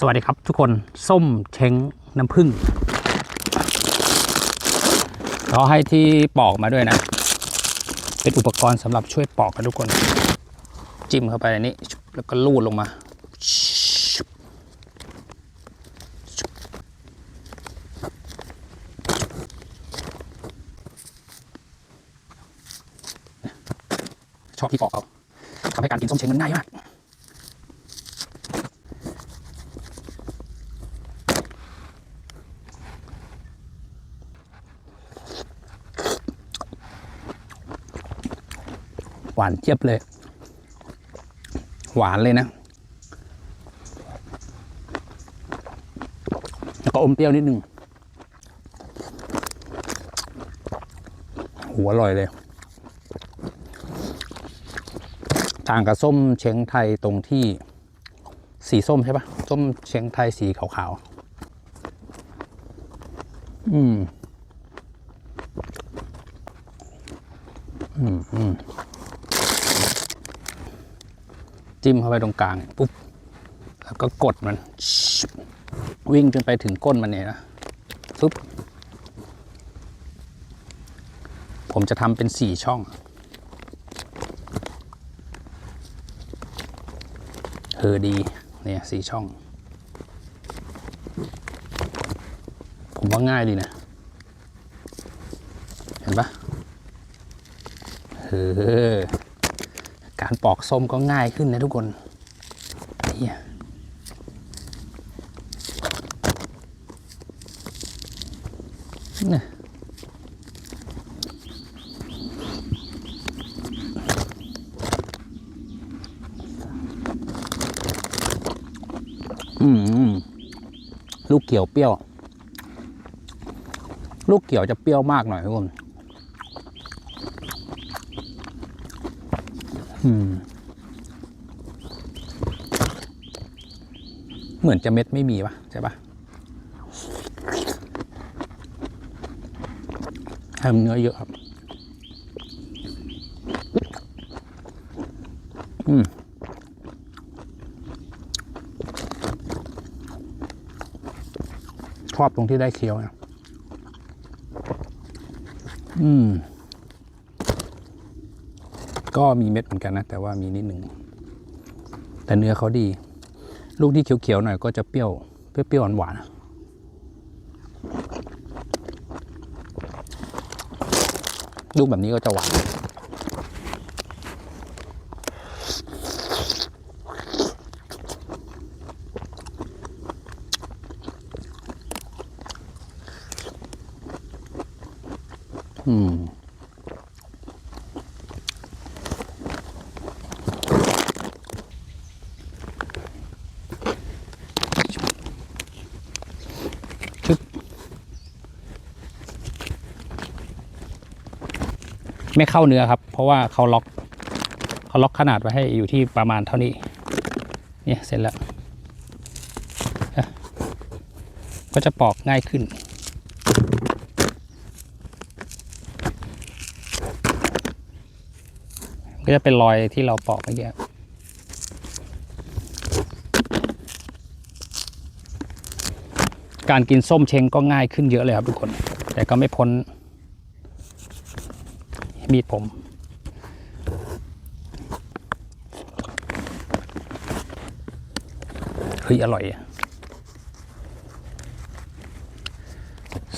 สวัสดีครับทุกคนส้มเช้งน้ำผึ้งเราให้ที่ปอกมาด้วยนะ เป็นอุปกรณ์สำหรับช่วยปอกกันทุกคน จิ้มเข้าไปในนี้ แล้วก็ลูดลงมา ชอบที่ปอกเอาทำให้การกินส้มเช้งมันง่ายมาก หวานเจี๊ยบเลย หวานเลยนะ แล้วก็อมเปรี้ยวนิดนึงหัวอร่อยเลย ต่างกับส้มเช้งไทยตรงที่สีส้มใช่ปะส้มเช้งไทยสีขาวๆ อืม อืมอืม จิ้มเข้าไปตรงกลางเนี่ยปุ๊บแล้วก็กดมัน วิ่งจนไปถึงก้นมันเนี่ยนะปุ๊บผมจะทำเป็นสี่ช่องเออดี เนี่ยสี่ช่อง ผมว่าง่ายดีนะ เห็นปะเออ การปอกส้มก็ง่ายขึ้นนะทุกคนเนี่ยนี่ยอืมลูกเกี่ยวเปรี้ยว ลูกเกี่ยวจะเปรี้ยวมากหน่อยทุกคน อืม เหมือนจะเม็ดไม่มีปะใช่ปะทำเนื้อเยอะครับ อืมชอบตรงที่ได้เคี้ยวนะอืม ก็มีเม็ดเหมือนกันนะ แต่ว่ามีนิดหนึ่งแต่เนื้อเขาดี ลูกที่เขียวๆหน่อยก็จะเปรี้ยวเปรี้ยวๆหวานๆลูกแบบนี้ก็จะหวานอืม ไม่เข้าเนื้อครับ เพราะว่าเขาล็อกเขาล็อกขนาดไว้ให้อยู่ที่ประมาณเท่านี้ เนี่ยเสร็จแล้ว ก็จะปอกง่ายขึ้น ก็จะเป็นรอยที่เราปอกเมื่อกี้การกินส้มเชงก็ง่ายขึ้นเยอะเลยครับทุกคน แต่ก็ไม่พ้น มีดผม เฮ้ย อร่อยอะ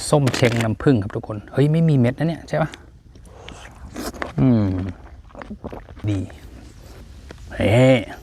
ส้มเช้งน้ำผึ้งครับทุกคน เฮ้ย ไม่มีเม็ดนะเนี่ย ใช่ปะอืม ดีเฮ้อืม